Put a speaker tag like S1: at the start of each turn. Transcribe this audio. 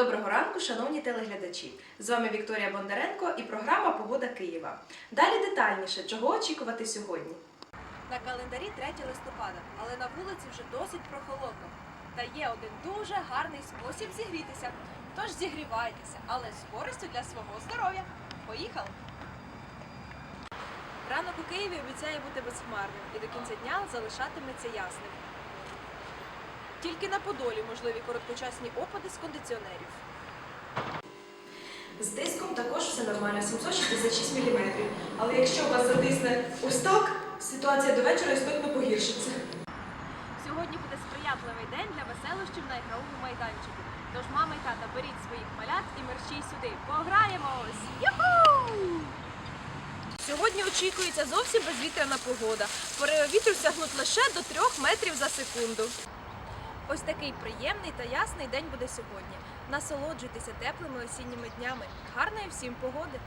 S1: Доброго ранку, шановні телеглядачі! З вами Вікторія Бондаренко і програма Погода Києва. Далі детальніше, чого очікувати сьогодні.
S2: На календарі 3 листопада, але на вулиці вже досить прохолодно. Та є один дуже гарний спосіб зігрітися. Тож зігрівайтеся, але з користю для свого здоров'я. Поїхали! Ранок у Києві обіцяє бути безхмарним і до кінця дня залишатиметься ясним. Тільки на Подолі можливі короткочасні опади з кондиціонерів.
S1: З тиском також все нормально, 766 мм. Але якщо вас затисне ось так, ситуація до вечора істотно погіршиться.
S2: Сьогодні буде сприятливий день для веселощів на ігровому майданчику. Тож мама й тата беріть своїх малят і мерщій сюди. Пограємось! Юху! Сьогодні очікується зовсім безвітряна погода. Пориви вітру сягнуть лише до 3 метрів за секунду. Ось такий приємний та ясний день буде сьогодні. Насолоджуйтеся теплими осінніми днями. Гарної всім погоди!